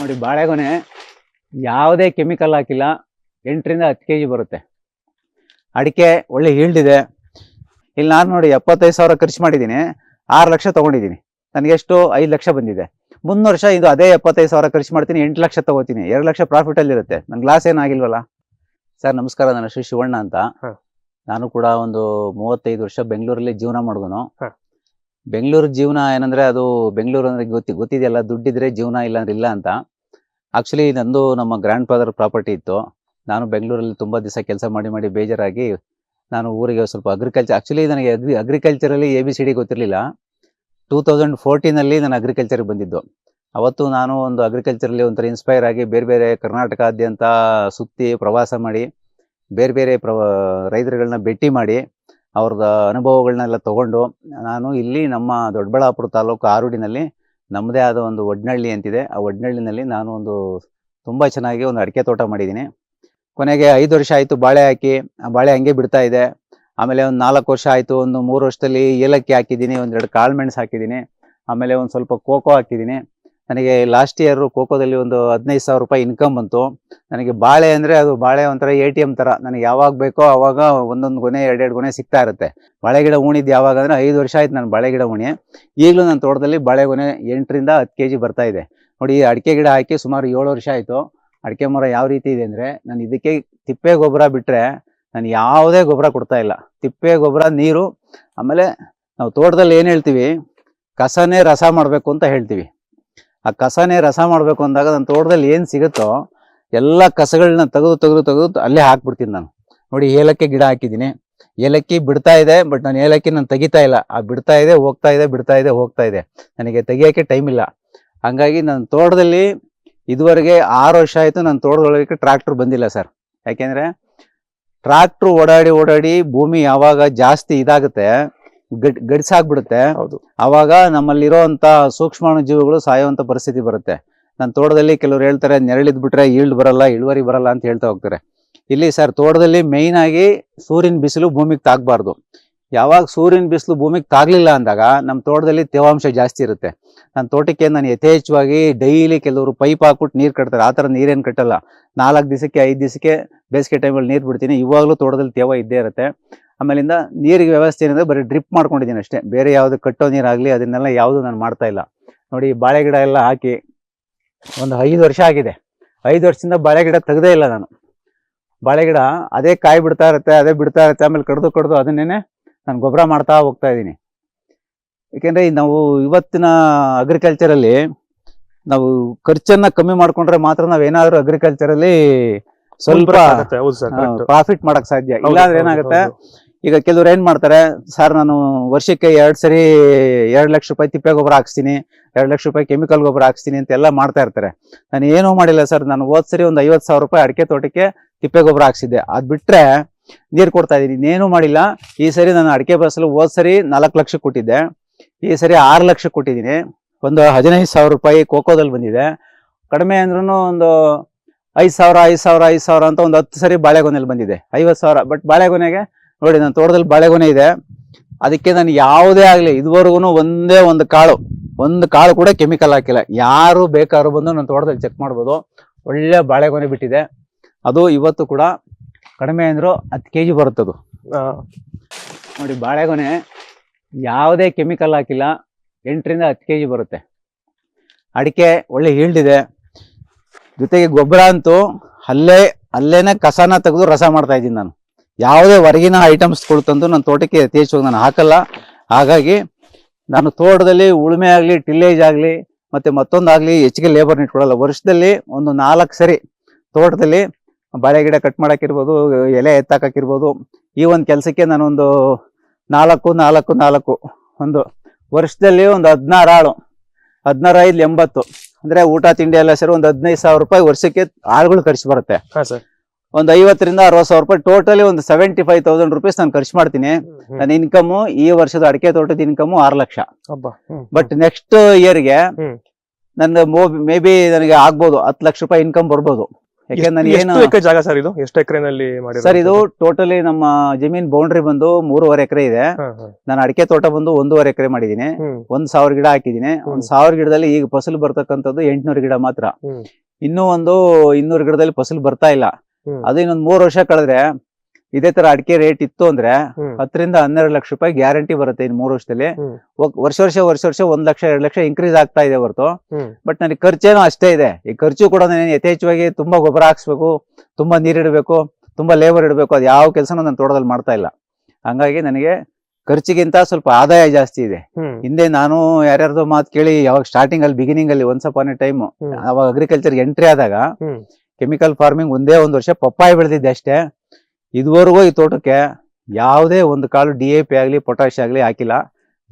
ನೋಡಿ ಬಾಳೆಗೊನೆ ಯಾವುದೇ ಕೆಮಿಕಲ್ ಹಾಕಿಲ್ಲ ಎಂಟರಿಂದ ಹತ್ತು ಕೆ ಜಿ ಬರುತ್ತೆ. ಅಡಿಕೆ ಒಳ್ಳೆ ಹೀಲ್ಡ್ ಇದೆ. ಇಲ್ಲಿ ನಾನು ನೋಡಿ ಎಪ್ಪತ್ತೈದು ಸಾವಿರ ಖರ್ಚು ಮಾಡಿದ್ದೀನಿ ಆರು ಲಕ್ಷ ತೊಗೊಂಡಿದ್ದೀನಿ. ನನಗೆಷ್ಟು ಐದು ಲಕ್ಷ ಬಂದಿದೆ. ಮುಂದಿನ ವರ್ಷ ಇದು ಅದೇ ಎಪ್ಪತ್ತೈದು ಸಾವಿರ ಖರ್ಚು ಮಾಡ್ತೀನಿ ಎಂಟು ಲಕ್ಷ ತಗೋತೀನಿ. ಎರಡು ಲಕ್ಷ ಪ್ರಾಫಿಟಲ್ಲಿರುತ್ತೆ ಇರುತ್ತೆ. ನಂಗೆ ಲಾಸ್ ಏನಾಗಿಲ್ವಲ್ಲ ಸರ್ ನಮಸ್ಕಾರ ನನ್ನ ಶ್ರೀ ಶಿವಣ್ಣ ಅಂತ. ನಾನು ಕೂಡ ಒಂದು ಮೂವತ್ತೈದು ವರ್ಷ ಬೆಂಗಳೂರಲ್ಲಿ ಜೀವನ ಮಾಡಿದನು. ಬೆಂಗಳೂರು ಜೀವನ ಏನಂದ್ರೆ ಅದು ಬೆಂಗಳೂರು ಅಂದ್ರೆ ಗೊತ್ತಿ, ಗೊತ್ತಿದೆಯಲ್ಲ? ದುಡ್ಡಿದ್ರೆ ಜೀವನ ಇಲ್ಲ ಅಂದ್ರೆ ಇಲ್ಲ ಅಂತ. ಆಕ್ಚುಲಿ ನಂದು ನಮ್ಮ ಗ್ರ್ಯಾಂಡ್ ಫಾದರ್ ಪ್ರಾಪರ್ಟಿ ಇತ್ತು. ನಾನು ಬೆಂಗಳೂರಲ್ಲಿ ತುಂಬಾ ದಿವಸ ಕೆಲಸ ಮಾಡಿ ಮಾಡಿ ಬೇಜಾರಾಗಿ ನಾನು ಊರಿಗೆ ಸ್ವಲ್ಪ ಅಗ್ರಿಕಲ್ಚರ್ ಆಕ್ಚುಲಿ ನನಗೆ ಅಗ್ರಿ ಅಗ್ರಿಕಲ್ಚರಲ್ಲಿ ಎ ಬಿ ಸಿ ಡಿ ಗೊತ್ತಿರಲಿಲ್ಲ. ಟೂ ತೌಸಂಡ್ ಫೋರ್ಟೀನಲ್ಲಿ ನಾನು ಅಗ್ರಿಕಲ್ಚರ್ಗೆ ಬಂದಿದ್ದು. ಅವತ್ತು ನಾನು ಒಂದು ಅಗ್ರಿಕಲ್ಚರ್ ಅಲ್ಲಿ ಒಂಥರ ಇನ್ಸ್ಪೈರ್ ಆಗಿ ಬೇರೆ ಬೇರೆ ಕರ್ನಾಟಕಾದ್ಯಂತ ಸುತ್ತಿ ಪ್ರವಾಸ ಮಾಡಿ, ಬೇರೆ ಬೇರೆ ಪ್ರ ರೈತರುಗಳನ್ನ ಭೇಟಿ ಮಾಡಿ ಅವ್ರದ ಅನುಭವಗಳನ್ನೆಲ್ಲ ತಗೊಂಡು ನಾನು ಇಲ್ಲಿ ನಮ್ಮ ದೊಡ್ಡಬಳ್ಳಾಪುರ ತಾಲೂಕು ಆರುಡಿನಲ್ಲಿ ನಮ್ಮದೇ ಆದ ಒಂದು ಒಡ್ನಳ್ಳಿ ಅಂತಿದೆ. ಆ ಒಡ್ನಳ್ಳಿನಲ್ಲಿ ನಾನು ಒಂದು ತುಂಬ ಚೆನ್ನಾಗಿ ಒಂದು ಅಡಿಕೆ ತೋಟ ಮಾಡಿದ್ದೀನಿ. ಕೊನೆಗೆ ಐದು ವರ್ಷ ಆಯಿತು ಬಾಳೆ ಹಾಕಿ, ಆ ಬಾಳೆ ಹಂಗೆ ಬಿಡ್ತಾ ಇದೆ. ಆಮೇಲೆ ಒಂದು ನಾಲ್ಕು ವರ್ಷ ಆಯಿತು, ಒಂದು ಮೂರು ವರ್ಷದಲ್ಲಿ ಏಲಕ್ಕಿ ಹಾಕಿದ್ದೀನಿ, ಒಂದೆರಡು ಕಾಳು ಮೆಣಸು ಹಾಕಿದ್ದೀನಿ. ಆಮೇಲೆ ಒಂದು ಸ್ವಲ್ಪ ಕೋಕೋ ಹಾಕಿದ್ದೀನಿ. ನನಗೆ ಲಾಸ್ಟ್ ಇಯರ್ ಕೋಕೋದಲ್ಲಿ ಒಂದು ಹದಿನೈದು ಸಾವಿರ ರೂಪಾಯಿ ಇನ್ಕಮ್ ಬಂತು. ನನಗೆ ಬಾಳೆ ಅಂದರೆ ಅದು ಬಾಳೆ ಒಂಥರ ಎ ಟಿ ಎಂ ಥರ ನನಗೆ ಯಾವಾಗ ಬೇಕೋ ಆವಾಗ ಒಂದೊಂದು ಗೊನೆ, ಎರಡೆರಡು ಗೊನೆ ಸಿಗ್ತಾ ಇರುತ್ತೆ. ಬಾಳೆ ಗಿಡ ಉಣಿದ್ದು ಯಾವಾಗ ಅಂದರೆ ಐದು ವರ್ಷ ಆಯ್ತು ನಾನು ಬಾಳೆ ಗಿಡ ಉಣಿ ಈಗಲೂ ನನ್ನ ತೋಟದಲ್ಲಿ ಬಾಳೆಗೊನೆ ಎಂಟರಿಂದ ಹತ್ತು ಕೆ ಜಿ ಬರ್ತಾ ಇದೆ. ನೋಡಿ ಅಡಿಕೆ ಗಿಡ ಹಾಕಿ ಸುಮಾರು ಏಳು ವರ್ಷ ಆಯಿತು. ಅಡಿಕೆ ಮರ ಯಾವ ರೀತಿ ಇದೆ ಅಂದರೆ ನಾನು ಇದಕ್ಕೆ ತಿಪ್ಪೆ ಗೊಬ್ಬರ ಬಿಟ್ಟರೆ ನಾನು ಯಾವುದೇ ಗೊಬ್ಬರ ಕೊಡ್ತಾ ಇಲ್ಲ. ತಿಪ್ಪೆ ಗೊಬ್ಬರ, ನೀರು, ಆಮೇಲೆ ನಾವು ತೋಟದಲ್ಲಿ ಏನು ಹೇಳ್ತೀವಿ? ಕಸನೇ ರಸ ಮಾಡಬೇಕು ಅಂತ ಹೇಳ್ತೀವಿ. ಆ ಕಸನೇ ರಸ ಮಾಡಬೇಕು ಅಂದಾಗ ನನ್ನ ತೋಟದಲ್ಲಿ ಏನು ಸಿಗುತ್ತೋ ಎಲ್ಲ ಕಸಗಳನ್ನ ತೆಗೆದು ತೆಗೆದು ತೆಗೆದು ಅಲ್ಲೇ ಹಾಕ್ಬಿಡ್ತೀನಿ ನಾನು. ನೋಡಿ, ಏಲಕ್ಕಿ ಗಿಡ ಹಾಕಿದ್ದೀನಿ. ಏಲಕ್ಕಿ ಬಿಡ್ತಾ ಇದೆ, ಬಟ್ ನಾನು ಏಲಕ್ಕಿ ನಾನು ತೆಗಿತಾ ಇಲ್ಲ. ಆ ಬಿಡ್ತಾ ಇದೆ, ಹೋಗ್ತಾ ಇದೆ, ಬಿಡ್ತಾ ಇದೆ, ಹೋಗ್ತಾ ಇದೆ. ನನಗೆ ತೆಗಿಯೋಕ್ಕೆ ಟೈಮ್ ಇಲ್ಲ. ಹಂಗಾಗಿ ನನ್ನ ತೋಟದಲ್ಲಿ ಇದುವರೆಗೆ ಆರು ವರ್ಷ ಆಯಿತು ನನ್ನ ತೋಟದೊಳಗೆ ಟ್ರ್ಯಾಕ್ಟರ್ ಬಂದಿಲ್ಲ ಸರ್. ಯಾಕೆಂದರೆ ಟ್ರ್ಯಾಕ್ಟ್ರು ಓಡಾಡಿ ಓಡಾಡಿ ಭೂಮಿ ಯಾವಾಗ ಜಾಸ್ತಿ ಇದಾಗುತ್ತೆ ಗಡ್ಸಾಗ್ಬಿಡುತ್ತೆ. ಹೌದು. ಆವಾಗ ನಮ್ಮಲ್ಲಿರೋಂಥ ಸೂಕ್ಷ್ಮಾಣು ಜೀವಿಗಳು ಸಾಯುವಂಥ ಪರಿಸ್ಥಿತಿ ಬರುತ್ತೆ. ನನ್ನ ತೋಟದಲ್ಲಿ ಕೆಲವರು ಹೇಳ್ತಾರೆ ನೆರಳಿದ್ ಬಿಟ್ರೆ ಈಲ್ಡ್ ಬರಲ್ಲ ಇಳುವರಿ ಬರಲ್ಲ ಅಂತ ಹೇಳ್ತಾ ಹೋಗ್ತಾರೆ. ಇಲ್ಲಿ ಸರ್ ತೋಟದಲ್ಲಿ ಮೇಯ್ನ್ ಆಗಿ ಸೂರ್ಯನ ಬಿಸಿಲು ಭೂಮಿಗೆ ತಾಗಬಾರ್ದು. ಯಾವಾಗ ಸೂರ್ಯನ ಬಿಸಿಲು ಭೂಮಿಗೆ ತಾಗ್ಲಿಲ್ಲ ಅಂದಾಗ ನಮ್ಮ ತೋಟದಲ್ಲಿ ತೇವಾಂಶ ಜಾಸ್ತಿ ಇರುತ್ತೆ. ನನ್ನ ತೋಟಕ್ಕೆ ನಾನು ಯಥೇಚ್ಛವಾಗಿ ಡೈಲಿ ಕೆಲವರು ಪೈಪ್ ಹಾಕ್ಬಿಟ್ಟು ನೀರು ಕಟ್ತಾರೆ. ಆ ಥರ ನೀರೇನು ಕಟ್ಟಲ್ಲ. ನಾಲ್ಕು ದಿವಸಕ್ಕೆ ಐದು ದಿವಸಕ್ಕೆ ಬೇಸಿಗೆ ಟೈಮಲ್ಲಿ ನೀರು ಬಿಡ್ತೀನಿ. ಇವಾಗಲೂ ತೋಟದಲ್ಲಿ ತೇವ ಇದ್ದೇ ಇರುತ್ತೆ. ಆಮೇಲಿಂದ ನೀರಿಗೆ ವ್ಯವಸ್ಥೆ ಏನಂದ್ರೆ ಬರೀ ಡ್ರಿಪ್ ಮಾಡ್ಕೊಂಡಿದ್ದೀನಿ ಅಷ್ಟೇ. ಬೇರೆ ಯಾವುದು ಕಟ್ಟೋ ನೀರಾಗಲಿ ಅದನ್ನೆಲ್ಲ ಯಾವುದು ನಾನು ಮಾಡ್ತಾ ಇಲ್ಲ. ನೋಡಿ ಬಾಳೆ ಗಿಡ ಎಲ್ಲ ಹಾಕಿ ಒಂದು ಐದು ವರ್ಷ ಆಗಿದೆ. ಐದು ವರ್ಷದಿಂದ ಬಾಳೆ ಗಿಡ ತೆಗ್ದೇ ಇಲ್ಲ ನಾನು. ಬಾಳೆ ಗಿಡ ಅದೇ ಕಾಯಿ ಬಿಡ್ತಾ ಇರುತ್ತೆ ಅದೇ ಬಿಡ್ತಾ ಇರುತ್ತೆ ಆಮೇಲೆ ಕಡ್ದು ಕಡ್ದು ಅದನ್ನೇನೆ ನಾನು ಗೊಬ್ಬರ ಮಾಡ್ತಾ ಹೋಗ್ತಾ ಇದ್ದೀನಿ. ಏಕೆಂದರೆ ನಾವು ಇವತ್ತಿನ ಅಗ್ರಿಕಲ್ಚರಲ್ಲಿ ನಾವು ಖರ್ಚನ್ನ ಕಮ್ಮಿ ಮಾಡ್ಕೊಂಡ್ರೆ ಮಾತ್ರ ನಾವೇನಾದ್ರೂ ಅಗ್ರಿಕಲ್ಚರಲ್ಲಿ ಸ್ವಲ್ಪ ಪ್ರಾಫಿಟ್ ಮಾಡಕ್ ಸಾಧ್ಯ. ಇಲ್ಲಾಂದ್ರೆ ಏನಾಗುತ್ತೆ. ಈಗ ಕೆಲವ್ರು ಏನ್ ಮಾಡ್ತಾರೆ, ಸರ್ ನಾನು ವರ್ಷಕ್ಕೆ ಎರಡ್ ಸರಿ ಎರಡ್ ಲಕ್ಷ ರೂಪಾಯಿ ತಿಪ್ಪೆ ಗೊಬ್ಬರ ಹಾಕ್ಸ್ತೀನಿ, ಎರಡ್ ಲಕ್ಷ ರೂಪಾಯಿ ಕೆಮಿಕಲ್ ಗೊಬ್ಬರ ಹಾಕ್ಸ್ತೀನಿ ಅಂತ ಎಲ್ಲ ಮಾಡ್ತಾ ಇರ್ತಾರೆ. ನಾನು ಏನೂ ಮಾಡಿಲ್ಲ ಸರ್, ನಾನು ಹೋದ್ ಸರಿ ಒಂದು ಐವತ್ತು ಸಾವಿರ ರೂಪಾಯಿ ಅಡಿಕೆ ತೋಟಕ್ಕೆ ತಿಪ್ಪೆ ಗೊಬ್ಬರ ಹಾಕ್ಸಿದ್ದೆ. ಅದ್ ಬಿಟ್ರೆ ನೀರು ಕೊಡ್ತಾ ಇದ್ದೀನಿ ಇನ್ನೇನು ಮಾಡಿಲ್ಲ. ಈ ಸರಿ ನಾನು ಅಡಿಕೆ ಬಸಲು ಹೋದ್ ಸರಿ ನಾಲ್ಕು ಲಕ್ಷ ಕೊಟ್ಟಿದ್ದೆ. ಈ ಸರಿ ಆರು ಲಕ್ಷ ಕೊಟ್ಟಿದ್ದೀನಿ ಒಂದು ಹದಿನೈದು ಸಾವಿರ ರೂಪಾಯಿ ಕೋಕೋದಲ್ಲಿ ಬಂದಿದೆ. ಕಡಿಮೆ ಅಂದ್ರೂ ಒಂದು ಐದು ಸಾವಿರ ಐದು ಸಾವಿರ ಐದು ಸಾವಿರ ಅಂತ ಒಂದು ಹತ್ತು ಸರಿ ಬಾಳೆಗೊನೆಯಲ್ಲಿ ಬಂದಿದೆ. ಐವತ್ತು ಸಾವಿರ. ಬಟ್ ಬಾಳೆಗೊನೆಗೆ ನೋಡಿ ನನ್ನ ತೋಟದಲ್ಲಿ ಬಾಳೆಗೊನೆ ಇದೆ. ಅದಕ್ಕೆ ನಾನು ಯಾವುದೇ ಆಗಲಿ ಇದುವರೆಗೂ ಒಂದೇ ಒಂದು ಕಾಳು ಒಂದು ಕಾಳು ಕೂಡ ಕೆಮಿಕಲ್ ಹಾಕಿಲ್ಲ. ಯಾರು ಬೇಕಾದ್ರೂ ಬಂದು ನನ್ನ ತೋಟದಲ್ಲಿ ಚೆಕ್ ಮಾಡ್ಬೋದು. ಒಳ್ಳೆ ಬಾಳೆಗೊನೆ ಬಿಟ್ಟಿದೆ. ಅದು ಇವತ್ತು ಕೂಡ ಕಡಿಮೆ ಅಂದರೂ ಹತ್ತು ಕೆ ಜಿ ಬರುತ್ತದು ನೋಡಿ ಬಾಳೆಗೊನೆ ಯಾವುದೇ ಕೆಮಿಕಲ್ ಹಾಕಿಲ್ಲ. ಎಂಟರಿಂದ ಹತ್ತು ಕೆ ಜಿ ಬರುತ್ತೆ. ಅಡಿಕೆ ಒಳ್ಳೆ ಹೀಳ್ದಿದೆ ಇದೆ. ಜೊತೆಗೆ ಗೊಬ್ಬರ ಅಂತೂ ಅಲ್ಲೇ ಅಲ್ಲೇ ಕಸನ ತೆಗೆದು ರಸ ಮಾಡ್ತಾ ಇದ್ದೀನಿ ನಾನು. ಯಾವುದೇ ಹೊರಗಿನ ಐಟಮ್ಸ್ ತಂದು ನನ್ನ ತೋಟಕ್ಕೆ ಯಥೇಚ್ಛವಾಗಿ ನಾನು ಹಾಕಲ್ಲ. ಹಾಗಾಗಿ ನಾನು ತೋಟದಲ್ಲಿ ಉಳುಮೆ ಆಗಲಿ ಟಿಲ್ಲೇಜ್ ಆಗಲಿ, ಮತ್ತೆ ಮತ್ತೊಂದಾಗಲಿ ಹೆಚ್ಚಿಗೆ ಲೇಬರ್ನ ಇಟ್ಕೊಳ್ಳಲ್ಲ ವರ್ಷದಲ್ಲಿ ಒಂದು ನಾಲ್ಕು ಸರಿ ತೋಟದಲ್ಲಿ ಬಾಳೆ ಗಿಡ ಕಟ್ ಮಾಡೋಕ್ಕಿರ್ಬೋದು ಎಲೆ ಎತ್ತಾಕಿರ್ಬೋದು ಈ ಒಂದು ಕೆಲಸಕ್ಕೆ ನಾನೊಂದು ನಾಲ್ಕು ನಾಲ್ಕು ನಾಲ್ಕು, ಒಂದು ವರ್ಷದಲ್ಲಿ ಒಂದು ಹದಿನಾರು ಆಳು, ಹದಿನಾರು ಐದು ಎಂಬತ್ತು. ಅಂದ್ರೆ ಊಟ, ತಿಂಡಿ ಎಲ್ಲ ಸರಿ ಒಂದು ಹದಿನೈದು ಸಾವಿರ ರೂಪಾಯಿ ವರ್ಷಕ್ಕೆ ಆಳುಗಳು ಖರ್ಚು ಬರುತ್ತೆ. ಒಂದು ಐವತ್ತರಿಂದ ಅರವತ್ತು ಸಾವಿರ ರೂಪಾಯಿ ಟೋಟಲಿ ಒಂದು ಸೆವೆಂಟಿ ಫೈವ್ ತೌಸಂಡ್ ರುಪೀಸ್ ನಾನು ಖರ್ಚು ಮಾಡ್ತೀನಿ. ನನ್ನ ಇನ್ಕಮ್ ಈ ವರ್ಷದ ಅಡಿಕೆ ತೋಟದ ಇನ್ಕಮ್ ಆರು ಲಕ್ಷ. ಬಟ್ ನೆಕ್ಸ್ಟ್ ಇಯರ್ಗೆ ಗೆ ನನ್ನ ಮೇ ಬಿ ನನಗೆ ಆಗ್ಬೋದು ಹತ್ತು ಲಕ್ಷ ರೂಪಾಯಿ ಇನ್ಕಮ್ ಬರ್ಬೋದು. ಜಾಗ ಸರ್ ಇದು? ಎಷ್ಟು ಎಕರೆನಲ್ಲಿ ಮಾಡಿ ಸರ್ ಇದು ಟೋಟಲಿ ನಮ್ಮ ಜಮೀನ್ ಬೌಂಡ್ರಿ ಬಂದು ಮೂರುವರೆ ಎಕರೆ ಇದೆ. ನಾನು ಅಡಿಕೆ ತೋಟ ಬಂದು ಒಂದೂವರೆ ಎಕರೆ ಮಾಡಿದೀನಿ ಒಂದ್ ಸಾವಿರ ಗಿಡ ಹಾಕಿದೀನಿ ಒಂದ್. ಸಾವಿರ ಗಿಡದಲ್ಲಿ ಈಗ ಫಸಲು ಬರ್ತಕ್ಕಂಥದ್ದು ಎಂಟ್ನೂರು ಗಿಡ ಮಾತ್ರ. ಇನ್ನೂ ಒಂದು ಇನ್ನೂರು ಗಿಡದಲ್ಲಿ ಫಸಲು ಬರ್ತಾ ಇಲ್ಲ. ಅದು ಇನ್ನೊಂದ್ ಮೂರ್ ವರ್ಷ ಕಳೆದ್ರೆ ಇದೇ ತರ ಅಡಿಕೆ ರೇಟ್ ಇತ್ತು ಅಂದ್ರೆ ಹತ್ತರಿಂದ ಹನ್ನೆರಡು ಲಕ್ಷ ರೂಪಾಯಿ ಗ್ಯಾರಂಟಿ ಬರುತ್ತೆ ಇನ್ ಮೂರು ವರ್ಷದಲ್ಲಿ. ವರ್ಷ ವರ್ಷ ವರ್ಷ ವರ್ಷ ಒಂದ್ ಲಕ್ಷ ಎರಡ್ ಲಕ್ಷ ಇನ್ಕ್ರೀಸ್ ಆಗ್ತಾ ಇದೆ ಹೊರತು. ಬಟ್ ನನಗೆ ಖರ್ಚೇನು ಅಷ್ಟೇ ಇದೆ. ಈ ಖರ್ಚು ಕೂಡ ನಾನು ಯಥೇಚ್ಛವಾಗಿ ತುಂಬಾ ಗೊಬ್ಬರ ಹಾಕ್ಸ್ಬೇಕು ತುಂಬಾ ನೀರಿಡಬೇಕು ತುಂಬಾ ಲೇಬರ್ ಇಡಬೇಕು ಅದು ಯಾವ ಕೆಲಸನೂ ನಾನು ತೋಟದಲ್ಲಿ ಮಾಡ್ತಾ ಇಲ್ಲ. ಹಂಗಾಗಿ ನನಗೆ ಖರ್ಚಿಗಿಂತ ಸ್ವಲ್ಪ ಆದಾಯ ಜಾಸ್ತಿ ಇದೆ. ಹಿಂದೆ ನಾನು ಯಾರ್ಯಾರ್ದೋ ಮಾತು ಕೇಳಿ ಯಾವಾಗ ಸ್ಟಾರ್ಟಿಂಗ್ ಅಲ್ಲಿ ಬಿಗಿನಿಂಗ್ ಅಲ್ಲಿ ಒನ್ಸ್ ಅಪಾನ್ ಎ ಟೈಮ್ ಅವಾಗ ಅಗ್ರಿಕಲ್ಚರ್ ಎಂಟ್ರಿ ಆದಾಗ. ಕೆಮಿಕಲ್ ಫಾರ್ಮಿಂಗ್ ಒಂದೇ ಒಂದು ವರ್ಷ ಪಪ್ಪಾಯಿ ಬೆಳೆದಿದ್ದೆ ಅಷ್ಟೇ. ಇದುವರೆಗೂ ಈ ತೋಟಕ್ಕೆ ಯಾವುದೇ ಒಂದು ಕಾಳು ಡಿ ಎ ಪಿ ಆಗಲಿ ಪೊಟ್ಯಾಶ್ ಆಗಲಿ ಹಾಕಿಲ್ಲ.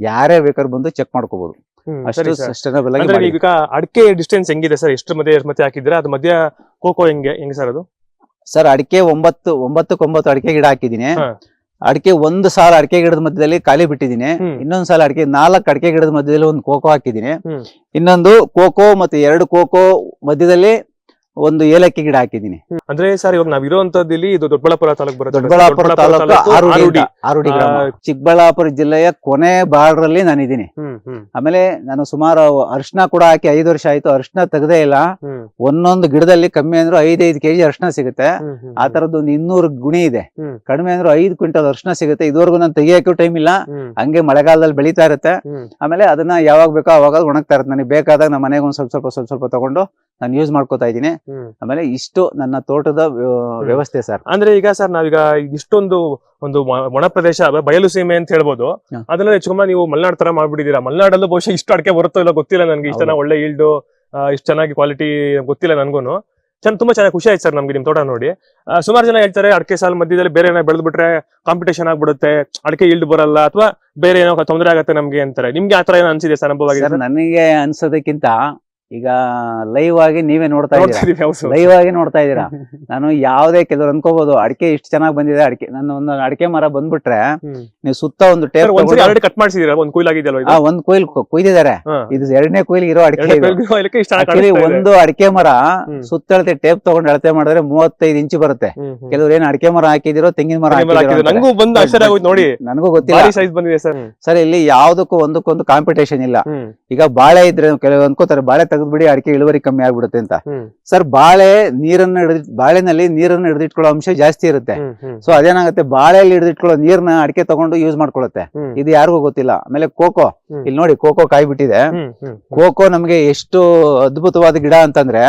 ಯಾರೇ ಬೇಕಾದ್ರೂ ಬಂದು ಚೆಕ್ ಮಾಡ್ಕೋಬಹುದು ಅಷ್ಟು ಸಸ್ಟೈನಬಲ್ ಆಗಿ ಈಗ ಅಡಿಕೆ ಡಿಸ್ಟೆನ್ಸ್ ಹೆಂಗಿದೆ ಸರ್? ಎಷ್ಟು ಮಧ್ಯೆ ಮತ್ತೆ ಹಾಕಿದ್ರೆ ಅದು ಮಧ್ಯ ಕೋಕೋ ಹೆಂಗೆ ಹೆಂಗೆ ಸರ್ ಅದು? ಸರ್ ಅಡಿಕೆ ಒಂಬತ್ತು ಒಂಬತ್ತಕ್ಕೊಂಬತ್ತು ಅಡಿಕೆ ಗಿಡ ಹಾಕಿದ್ದೀನಿ. ಅಡಿಕೆ ಒಂದು ಸಾಲ ಅಡಿಕೆ ಗಿಡದ ಮಧ್ಯದಲ್ಲಿ ಖಾಲಿ ಬಿಟ್ಟಿದ್ದೀನಿ. ಇನ್ನೊಂದು ಇನ್ನೊಂದ್ ಸಾಲ ಅಡಿಕೆ ನಾಲ್ಕು ಅಡಿಕೆ ಗಿಡದ ಮಧ್ಯದಲ್ಲಿ ಒಂದು ಕೋಕೋ ಹಾಕಿದ್ದೀನಿ. ಇನ್ನೊಂದು ಕೋಕೋ ಮತ್ತೆ ಎರಡು ಕೋಕೋ ಮಧ್ಯದಲ್ಲಿ ಒಂದು ಏಲಕ್ಕಿ ಗಿಡ ಹಾಕಿದ್ದೀನಿ. ಅಂದ್ರೆ ಸರ್ ಇವಾಗ ನಾವ್ ಇರುವಂತದ್ದು ಇಲ್ಲಿ ಇದು ದೊಡ್ಡಬಳ್ಳಾಪುರ ತಾಲೂಕು ಬರುತ್ತೆ ದೊಡ್ಡಬಳ್ಳಾಪುರ ತಾಲೂಕು ಆರುಡಿ ಆರುಡಿ. ಗ್ರಾಮ. ಚಿಕ್ಕಬಳ್ಳಾಪುರ ಜಿಲ್ಲೆಯ ಕೊನೆ ಬಾರ್ಡರ್ ಅಲ್ಲಿ ಹ್ಮ್ ಹ್ಮ್. ಆಮೇಲೆ ನಾನು ಸುಮಾರು ಅರ್ಶನ ಕೂಡ ಹಾಕಿ ಐದು ವರ್ಷ ಆಯ್ತು. ಅರ್ಶನ ತೆಗದೇ ಇಲ್ಲ. ಒಂದೊಂದು ಗಿಡದಲ್ಲಿ ಕಮ್ಮಿ ಅಂದ್ರೂ ಐದೈದು ಕೆಜಿ ಅರ್ಶನ ಸಿಗುತ್ತೆ. ಆ ತರದ್ದು ಒಂದು ಇನ್ನೂರು ಗುಣಿ ಇದೆ. ಕಡಿಮೆ ಅಂದ್ರೆ ಐದು ಕ್ವಿಂಟಲ್ ಅರ್ಶನ ಸಿಗುತ್ತೆ. ಇದುವರೆಗೂ ನಾನು ತೆಗಿಯಕ್ಕೂ ಟೈಮ್ ಇಲ್ಲ. ಹಂಗೆ ಮಳೆಗಾಲದಲ್ಲಿ ಬೆಳೀತಾ ಇರುತ್ತೆ. ಆಮೇಲೆ ಅದನ್ನ ಯಾವಾಗ ಬೇಕೋ ಅವಾಗ ಒಣಗ್ತಾ ಇರುತ್ತೆ. ನನಗೆ ಬೇಕಾದಾಗ ನಮ್ಮ ಮನೆಗೆ ಒಂದ್ ಸ್ವಲ್ಪ ಸ್ವಲ್ಪ ಸ್ವಲ್ಪ ಸ್ವಲ್ಪ ತಗೊಂಡು ನಾನು ಯೂಸ್ ಮಾಡ್ಕೋತಾ ಇದ್ದೀನಿ. ಆಮೇಲೆ ಇಷ್ಟು ನನ್ನ ತೋಟದ ವ್ಯವಸ್ಥೆ ಸರ್. ಅಂದ್ರೆ ಈಗ ಸರ್ ನಾವೀಗ ಇಷ್ಟೊಂದು ಒಂದು ಒಣ ಪ್ರದೇಶ ಬಯಲು ಸೀಮೆ ಅಂತ ಹೇಳ್ಬೋದು. ಅದನ್ನ ಹೆಚ್ಚು ನೀವು ಮಲ್ನಾಡ್ ತರ ಮಾಡ್ಬಿಟ್ಟಿದ್ದೀರಾ. ಮಲ್ನಾಡಲ್ಲೂ ಬಹುಶಃ ಇಷ್ಟು ಅಡಿಕೆ ಬರುತ್ತೋ ಇಲ್ಲ ಗೊತ್ತಿಲ್ಲ ನನ್ಗೆ. ಇಷ್ಟ. ಒಳ್ಳೆ ಈಲ್ಡು ಇಷ್ಟು ಚೆನ್ನಾಗಿ ಕ್ವಾಲಿಟಿ ಗೊತ್ತಿಲ್ಲ ನನ್ಗೂನು. ಚೆನ್ನ ತುಂಬಾ ಚೆನ್ನಾಗಿ ಖುಷಿ ಆಯ್ತು ಸರ್ ನಮ್ಗೆ ನಿಮ್ ತೋಟ ನೋಡಿ. ಆ, ಸುಮಾರು ಜನ ಹೇಳ್ತಾರೆ ಅಡಿಕೆ ಸಾಲ ಮಧ್ಯದಲ್ಲಿ ಬೇರೆ ಏನೋ ಬೆಳೆದು ಬಿಟ್ರೆ ಕಾಂಪಿಟೇಷನ್ ಆಗ್ಬಿಡುತ್ತೆ. ಅಡಿಕೆ ಇಲ್ಡ್ ಬರಲ್ಲ ಅಥವಾ ಬೇರೆ ಏನೋ ತೊಂದರೆ ಆಗುತ್ತೆ ನಮ್ಗೆ ಅಂತಾರೆ. ನಿಮ್ಗೆ ಆತರ ಏನೋ ಅನ್ಸಿದೆ ಸರ್ ಅನುಭವ ನನಗೆ ಅನ್ಸೋದಕ್ಕಿಂತ ಈಗ ಲೈವ್ ಆಗಿ ನೀವೇ ನೋಡ್ತಾ ಇದ್ದೀರಾ? ಲೈವ್ ಆಗಿ ನೋಡ್ತಾ ಇದ್ದೀರಾ? ನಾನು ಯಾವುದೇ ಕೆಲವ್ರು ಅನ್ಕೋಬಹುದು ಅಡಿಕೆ ಇಷ್ಟು ಚೆನ್ನಾಗಿ ಬಂದಿದೆ ಅಡಿಕೆ ನನ್ನ ಒಂದು ಅಡಿಕೆ ಮರ ಬಂದ್ಬಿಟ್ರೆ. ನೀವು ಸುತ್ತ ಒಂದು ಟೇಪ್ ಕಟ್ ಮಾಡಿಸಿದೀರಾ? ಒಂದ್ ಕುಯ್ಲ್ ಆಗಿದೆಯಲ್ವಾ ಇದು? ಒಂದ್ ಕೊಯ್ಲ್ ಕೊಯ್ದಿದ್ದಾರೆ. ಇದು ಎರಡನೇ ಕೊಯ್ಲಿ ಇರೋ ಅಡಿಕೆ ಒಂದು ಅಡಿಕೆ ಮರ ಸುತ್ತ ಸುತ್ತಳತೆ ಟೇಪ್ ತಗೊಂಡು ಅಳತೆ ಮಾಡಿದ್ರೆ ಮೂವತ್ತೈದು ಇಂಚು ಬರುತ್ತೆ. ಕೆಲವ್ರು ಏನ್ ಅಡಿಕೆ ಮರ ಹಾಕಿದಿರೋ ತೆಂಗಿನ ಮರ ಬಂದು ಆಶ್ಚರ್ಯ ನೋಡಿ. ನನಗೂ ಗೊತ್ತಿಲ್ಲ. ಭಾರಿ ಸೈಜ್ ಬಂದಿದೆ ಸರ್. ಸರ್ ಇಲ್ಲಿ ಯಾವ್ದಕ್ಕೂ ಒಂದಕ್ಕೊಂದು ಕಾಂಪಿಟೇಷನ್ ಇಲ್ಲ. ಈಗ ಬಾಳೆ ಇದ್ರೆ ಕೆಲವ್ ಅನ್ಕೋತಾರೆ ಬಾಳೆ ತೆಗೆದ್ಬಿಡಿ ಅಡಿಕೆ ಇಳುವರಿ ಕಮ್ಮಿ ಆಗ್ಬಿಡುತ್ತೆ ಅಂತ. ಸರ್ ಬಾಳೆ ನೀರನ್ನ ಹಿಡಿದ್ ಬಾಳೆನಲ್ಲಿ ನೀರನ್ನ ಹಿಡಿದಿಟ್ಕೊಳ್ಳೋ ಅಂಶ ಜಾಸ್ತಿ ಇರುತ್ತೆ. ಸೊ ಅದೇನಾಗುತ್ತೆ? ಬಾಳೆಯಲ್ಲಿ ಹಿಡಿದಿಟ್ಕೊಳ್ಳೋ ನೀರ್ನ ಅಡಿಕೆ ತಗೊಂಡು ಯೂಸ್ ಮಾಡ್ಕೊಳ್ಳುತ್ತೆ. ಇದು ಯಾರಿಗೂ ಗೊತ್ತಿಲ್ಲ. ಆಮೇಲೆ ಕೋಕೋ. ಇಲ್ಲಿ ನೋಡಿ ಕೋಕೋ ಕಾಯಿ ಬಿಟ್ಟಿದೆ ಕೋಕೋ ನಮ್ಗೆ ಎಷ್ಟು ಅದ್ಭುತವಾದ ಗಿಡ ಅಂತಂದ್ರೆ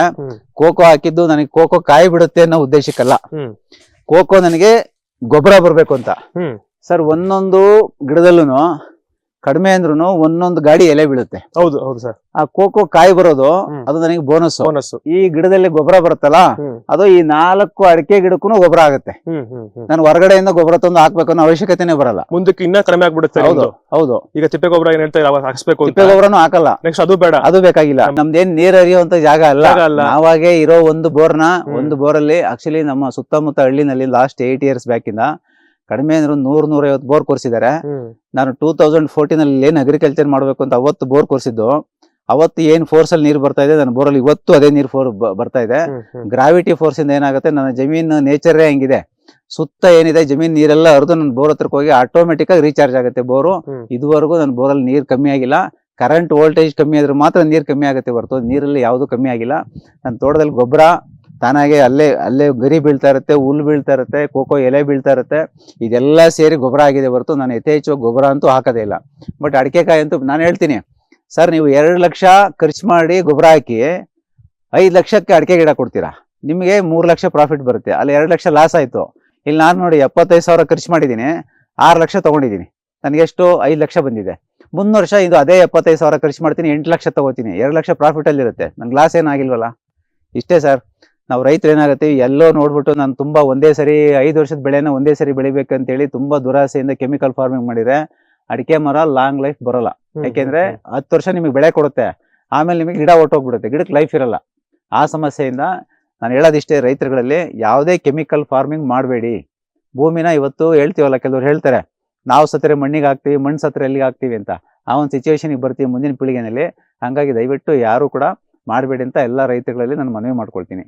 ಕೋಕೋ ಹಾಕಿದ್ದು ನನಗೆ ಕೋಕೋ ಕಾಯಿ ಬಿಡುತ್ತೆ ಅನ್ನೋ ಉದ್ದೇಶಕ್ಕಲ್ಲ. ಕೋಕೋ ನನಗೆ ಗೊಬ್ಬರ ಬರ್ಬೇಕು ಅಂತ. ಸರ್ ಒಂದೊಂದು ಗಿಡದಲ್ಲೂ ಕಡಿಮೆ ಅಂದ್ರೂ ಒಂದೊಂದು ಗಾಡಿ ಎಲೆ ಬೀಳುತ್ತೆ. ಹೌದು ಹೌದು ಸರ್. ಆ ಕೋಕೋ ಕಾಯಿ ಬರೋದು ಅದು ನನಗೆ ಬೋನಸ್ ಬೋನಸ್ ಈ ಗಿಡದಲ್ಲಿ ಗೊಬ್ಬರ ಬರುತ್ತಲ್ಲ ಅದು ಈ ನಾಲ್ಕು ಅಡಿಕೆ ಗಿಡಕ್ಕೂ ಗೊಬ್ಬರ ಆಗುತ್ತೆ. ನಾನು ಹೊರಗಡೆಯಿಂದ ಗೊಬ್ಬರ ತಂದು ಹಾಕ್ಬೇಕು ಅನ್ನೋ ಅವಶ್ಯಕತೆನೇ ಬರಲ್ಲ. ಮುಂದಕ್ಕೆ ಇನ್ನ ಕಡಿಮೆ ಆಗ್ಬಿಡುತ್ತೆ ಹೌದು. ಹೌದು. ಈಗ ತಿಪ್ಪೆ ಗೊಬ್ಬರ ಏನ್ ಹೇಳ್ತಾರೆ ಅವಾಗ ಹಾಕ್ಸ್ಬೇಕು ತಿಪ್ಪೆ ಗೊಬ್ಬರನು ಹಾಕಲ್ಲ. ನೆಕ್ಸ್ಟ್ ಅದು ಬೇಡ. ಅದು ಬೇಕಾಗಿಲ್ಲ. ನಮ್ದೇನ್ ನೀರ್ ಹರಿಯುವಂತ ಜಾಗ ಅಲ್ಲ. ಅಲ್ಲ. ನಾವಾಗೆ ಇರೋ ಒಂದು ಬೋರ್ನ ಒಂದು ಒಂದು ಬೋರಲ್ಲಿ ಆಕ್ಚುಲಿ ನಮ್ಮ ಸುತ್ತಮುತ್ತ ಹಳ್ಳಿನಲ್ಲಿ ಲಾಸ್ಟ್ ಏಟ್ ಇಯರ್ಸ್ ಬ್ಯಾಕ್ ಇಂದ ಕಡಿಮೆ ಅಂದ್ರೆ ನೂರ್ ನೂರೈವತ್ತು ಬೋರ್ ಕೊರ್ಸಿದ್ದಾರೆ ನಾನು ಟೂ ತೌಸಂಡ್ ಫೋರ್ಟೀನ್ ಅಲ್ಲಿ ಏನ್ ಅಗ್ರಿಕಲ್ಚರ್ ಮಾಡ್ಬೇಕು ಅಂತ ಅವತ್ತು ಬೋರ್ ಕೊರ್ಸಿದ್ದು. ಅವತ್ತು ಏನ್ ಫೋರ್ಸ್ ಅಲ್ಲಿ ನೀರು ಬರ್ತಾ ಇದೆ ನನ್ನ ಅಲ್ಲಿ ಇವತ್ತು ಅದೇ ನೀರು ಫೋರ್ ಬರ್ತಾ ಇದೆ. ಗ್ರಾವಿಟಿ ಫೋರ್ಸ್ ಇಂದ ಏನಾಗುತ್ತೆ ನನ್ನ ಜಮೀನ್ ನೇಚರೇ ಹೆಂಗಿದೆ. ಸುತ್ತ ಏನಿದೆ ಜಮೀನ್ ನೀರೆಲ್ಲ ಹರಿದು ನನ್ನ ಬೋರ್ ಹತ್ರಕ್ಕೆ ಹೋಗಿ ಆಟೋಮೆಟಿಕ್ ಆಗಿ ರೀಚಾರ್ಜ್ ಆಗುತ್ತೆ ಬೋರು. ಇದುವರೆಗೂ ನನ್ನ ಅಲ್ಲಿ ನೀರು ಕಮ್ಮಿ ಆಗಿಲ್ಲ. ಕರೆಂಟ್ ವೋಲ್ಟೇಜ್ ಕಮ್ಮಿ ಆದ್ರೆ ಮಾತ್ರ ನೀರು ಕಮ್ಮಿ ಆಗುತ್ತೆ ಹೊರತು. ನೀರಲ್ಲಿ ಯಾವುದು ಕಮ್ಮಿ ಆಗಿಲ್ಲ. ನನ್ನ ತೋಟದಲ್ಲಿ ಗೊಬ್ಬರ ತಾನಾಗೆ ಅಲ್ಲೇ ಅಲ್ಲೇ ಗರಿ ಬೀಳ್ತಾ ಇರುತ್ತೆ, ಹುಲ್ಲು ಬೀಳ್ತಾ ಇರುತ್ತೆ, ಕೋಕೋ ಎಲೆ ಬೀಳ್ತಾ ಇರುತ್ತೆ. ಇದೆಲ್ಲ ಸೇರಿ ಗೊಬ್ಬರ ಆಗಿದೆ ಹೊರತು ನಾನು ಯಥೇಚ್ಛವಾಗಿ ಗೊಬ್ಬರ ಅಂತೂ ಹಾಕೋದೇ ಇಲ್ಲ. ಬಟ್ ಅಡಿಕೆಕಾಯಿ ಅಂತೂ ನಾನು ಹೇಳ್ತೀನಿ, ಸರ್ ನೀವು ಎರಡು ಲಕ್ಷ ಖರ್ಚು ಮಾಡಿ ಗೊಬ್ಬರ ಹಾಕಿ ಐದು ಲಕ್ಷಕ್ಕೆ ಅಡಿಕೆ ಗಿಡ ಕೊಡ್ತೀರಾ? ನಿಮಗೆ ಮೂರು ಲಕ್ಷ ಪ್ರಾಫಿಟ್ ಬರುತ್ತೆ. ಅಲ್ಲಿ ಎರಡು ಲಕ್ಷ ಲಾಸ್ ಆಯಿತು. ಇಲ್ಲಿ ನಾನು ನೋಡಿ ಎಪ್ಪತ್ತೈದು ಸಾವಿರ ಖರ್ಚು ಮಾಡಿದ್ದೀನಿ, ಆರು ಲಕ್ಷ ತೊಗೊಂಡಿದ್ದೀನಿ. ನನಗೆ ಎಷ್ಟು? ಐದು ಲಕ್ಷ ಬಂದಿದೆ. ಮುಂದಿನ ವರ್ಷ ಇದು ಅದೇ ಎಪ್ಪತ್ತೈದು ಸಾವಿರ ಖರ್ಚು ಮಾಡ್ತೀನಿ, ಎಂಟು ಲಕ್ಷ ತಗೋತೀನಿ. ಎರಡು ಲಕ್ಷ ಪ್ರಾಫಿಟಲ್ಲಿರುತ್ತೆ ನಂಗೆ ಲಾಸ್ ಏನಾಗಿಲ್ವಲ್ಲ ಇಷ್ಟೇ ಸರ್ ನಾವು ರೈತರು ಏನಾಗುತ್ತೆ ಎಲ್ಲೋ ನೋಡ್ಬಿಟ್ಟು ನಾನು ತುಂಬಾ ಒಂದೇ ಸರಿ ಐದು ವರ್ಷದ ಬೆಳೆನ ಒಂದೇ ಸರಿ ಬೆಳಿಬೇಕಂತೇಳಿ ತುಂಬಾ ದುರಾಸೆಯಿಂದ ಕೆಮಿಕಲ್ ಫಾರ್ಮಿಂಗ್ ಮಾಡಿದ್ರೆ ಅಡಿಕೆ ಮರ ಲಾಂಗ್ ಲೈಫ್ ಬರೋಲ್ಲ. ಯಾಕೆಂದ್ರೆ ಹತ್ತು ವರ್ಷ ನಿಮಗೆ ಬೆಳೆ ಕೊಡುತ್ತೆ ಆಮೇಲೆ ನಿಮಗೆ ಗಿಡ ಹೊಟ್ಟೋಗ್ಬಿಡುತ್ತೆ ಗಿಡಕ್ಕೆ ಲೈಫ್ ಇರಲ್ಲ. ಆ ಸಮಸ್ಯೆಯಿಂದ ನಾನು ಹೇಳೋದಿಷ್ಟೇ ರೈತರುಗಳಲ್ಲಿ ಯಾವುದೇ ಕೆಮಿಕಲ್ ಫಾರ್ಮಿಂಗ್ ಮಾಡಬೇಡಿ. ಭೂಮಿನ ಇವತ್ತು ಹೇಳ್ತೀವಲ್ಲ ಕೆಲವರು ಹೇಳ್ತಾರೆ ನಾವು ಸತ್ತರೆ ಮಣ್ಣಿಗೆ ಹಾಕ್ತೀವಿ ಮಣ್ಣು ಸತ್ತರೆ ಎಲ್ಲಿಗೆ ಹಾಕ್ತೀವಿ ಅಂತ. ಆ ಒಂದು ಸಿಚುವೇಶನ್ಗೆ ಬರ್ತೀವಿ ಮುಂದಿನ ಪೀಳಿಗೆನಲ್ಲಿ. ಹಾಗಾಗಿ ದಯವಿಟ್ಟು ಯಾರು ಕೂಡ ಮಾಡಬೇಡಿ ಅಂತ ಎಲ್ಲ ರೈತರುಗಳಲ್ಲಿ ನಾನು ಮನವಿ ಮಾಡ್ಕೊಳ್ತೀನಿ.